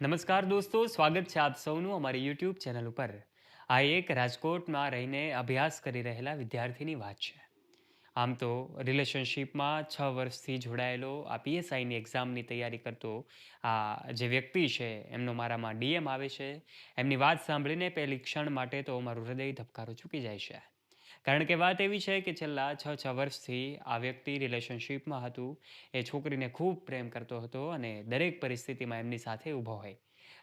નમસ્કાર દોસ્તો, સ્વાગત છે આપ સૌનું અમારી યુટ્યુબ ચેનલ ઉપર. આ એક રાજકોટમાં રહીને અભ્યાસ કરી રહેલા વિદ્યાર્થીની વાત છે. આમ તો રિલેશનશિપમાં છ વર્ષથી જોડાયેલો આ પીએસઆઈની એક્ઝામની તૈયારી કરતો આ જે વ્યક્તિ છે, એમનો મારામાં ડીએમ આવે છે. એમની વાત સાંભળીને પહેલી ક્ષણ માટે તો મારું હૃદય ધબકારો ચૂકી જાય છે. કારણ કે વાત એવી છે કે છેલ્લા છ છ વર્ષથી આ વ્યક્તિ રિલેશનશિપમાં હતું. એ છોકરીને ખૂબ પ્રેમ કરતો હતો અને દરેક પરિસ્થિતિમાં એમની સાથે ઊભો હોય.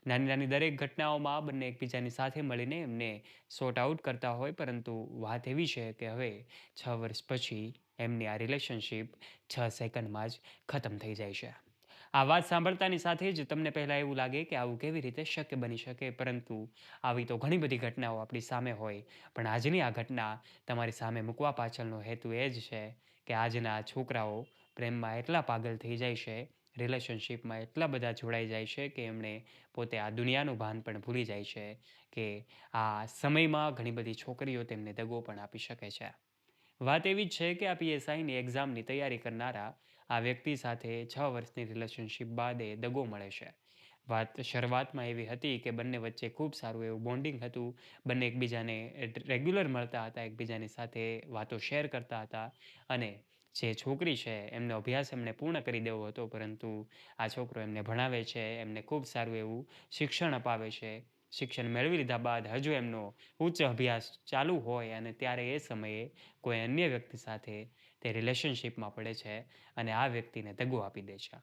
નાની નાની દરેક ઘટનાઓમાં બંને એકબીજાની સાથે મળીને એમને સોર્ટ આઉટ કરતા હોય, પરંતુ વાત એવી છે કે હવે છ વર્ષ પછી એમની આ રિલેશનશિપ છ સેકન્ડમાં જ ખતમ થઈ જાય છે. આ વાત સાંભળતાની સાથે જ તમને પહેલાં એવું લાગે કે આવું કેવી રીતે શક્ય બની શકે? પરંતુ આવી તો ઘણી બધી ઘટનાઓ આપણી સામે હોય. પણ આજની આ ઘટના તમારી સામે મૂકવા પાછળનો હેતુ એ જ છે કે આજના છોકરાઓ પ્રેમમાં એટલા પાગલ થઈ જાય છે, રિલેશનશિપમાં એટલા બધા જોડાઈ જાય છે કે એમણે પોતે આ દુનિયાનું ભાન પણ ભૂલી જાય છે કે આ સમયમાં ઘણી બધી છોકરીઓ તેમને દગો પણ આપી શકે છે. વાત એવી છે કે આ પીએસઆઈની એક્ઝામની તૈયારી કરનારા આ વ્યક્તિ સાથે છ વર્ષની રિલેશનશિપ બાદ એ દગો મળે છે. વાત શરૂઆતમાં એવી હતી કે બંને વચ્ચે ખૂબ સારું એવું બોન્ડિંગ હતું. બંને એકબીજાને રેગ્યુલર મળતા હતા, એકબીજાની સાથે વાતો શેર કરતા હતા અને જે છોકરી છે એમનો અભ્યાસ એમને પૂર્ણ કરી દેવો હતો, પરંતુ આ છોકરો એમને ભણાવે છે, એમને ખૂબ સારું એવું શિક્ષણ અપાવે છે. શિક્ષણ મેળવી લીધા બાદ હજુ એમનો ઉચ્ચ અભ્યાસ ચાલુ હોય અને ત્યારે એ સમયે કોઈ અન્ય વ્યક્તિ સાથે તે રિલેશનશિપમાં પડે છે અને આ વ્યક્તિને દગો આપી દે છે.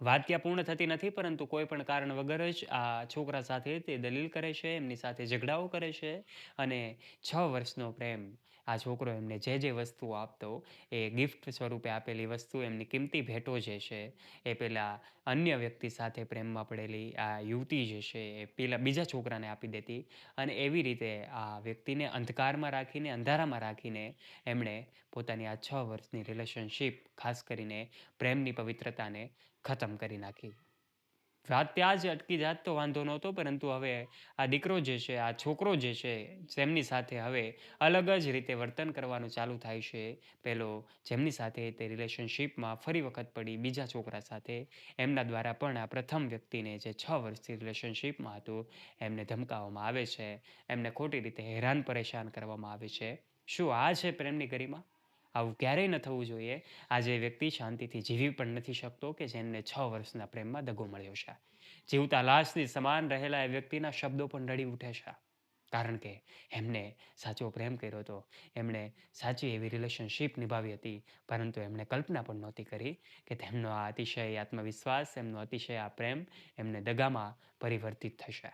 વાત ત્યાં પૂર્ણ થતી નથી, પરંતુ કોઈ પણ કારણ વગર જ આ છોકરા સાથે તે દલીલ કરે છે, એમની સાથે ઝઘડાઓ કરે છે અને છ વર્ષનો પ્રેમ આ છોકરો એમને જે જે વસ્તુઓ આપતો, એ ગિફ્ટ સ્વરૂપે આપેલી વસ્તુ એમની કિંમતી ભેટો જે છે, એ પેલા અન્ય વ્યક્તિ સાથે પ્રેમમાં પડેલી આ યુવતી જે છે, એ પેલા બીજા છોકરાને આપી દેતી અને એવી રીતે આ વ્યક્તિને અંધકારમાં રાખીને, અંધારામાં રાખીને એમણે પોતાની આ છ વર્ષની રિલેશનશીપ ખાસ કરીને પ્રેમની પવિત્રતાને ખતમ કરી નાખી. ત્યાં જ અટકી જાત તો વાંધો નહોતો, પરંતુ હવે આ દીકરો જે છે, આ છોકરો જે છે તેમની સાથે હવે અલગ જ રીતે વર્તન કરવાનું ચાલુ થાય છે. પેલો જેમની સાથે તે રિલેશનશિપમાં ફરી વખત પડી, બીજા છોકરા સાથે, એમના દ્વારા પણ આ પ્રથમ વ્યક્તિને જે છ વર્ષથી રિલેશનશિપમાં હતું, એમને ધમકાવવામાં આવે છે. એમને ખોટી રીતે હેરાન પરેશાન કરવામાં આવે છે. શું આ છે પ્રેમની ગરિમા? આવું ક્યારેય ન થવું જોઈએ. આજે વ્યક્તિ શાંતિથી જીવી પણ નથી શકતો કે જેમને છ વર્ષના પ્રેમમાં દગો મળ્યો છે. જીવતા લાશની સમાન રહેલા એ વ્યક્તિના શબ્દો પણ રડી ઉઠે છે. કારણ કે એમને સાચો પ્રેમ કર્યો હતો એમણે સાચી એવી રિલેશનશિપ નિભાવી હતી. પરંતુ એમણે કલ્પના પણ નહોતી કરી કે તેમનો આ અતિશય આત્મવિશ્વાસ, એમનો અતિશય આ પ્રેમ એમને દગામાં પરિવર્તિત થશે.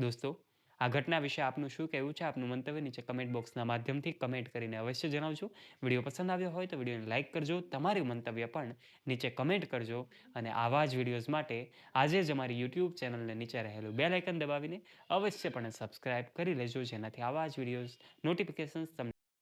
દોસ્તો આ ઘટના વિશે આપનું શું કહેવું છે? આપનું મંતવ્ય નીચે કમેન્ટ બોક્સના માધ્યમથી કમેન્ટ કરીને અવશ્ય જણાવજો. વીડિયો પસંદ આવ્યો હોય તો વિડીયોને લાઇક કરજો. તમારું મંતવ્ય પણ નીચે કમેન્ટ કરજો અને આવા જ વિડીયોઝ માટે આજે જ અમારી યુટ્યુબ ચેનલને નીચે રહેલું બેલ આઇકન દબાવીને અવશ્યપણે સબસ્ક્રાઇબ કરી લેજો જેનાથી આવા જ વિડીયોઝ નોટિફિકેશન્સ તમને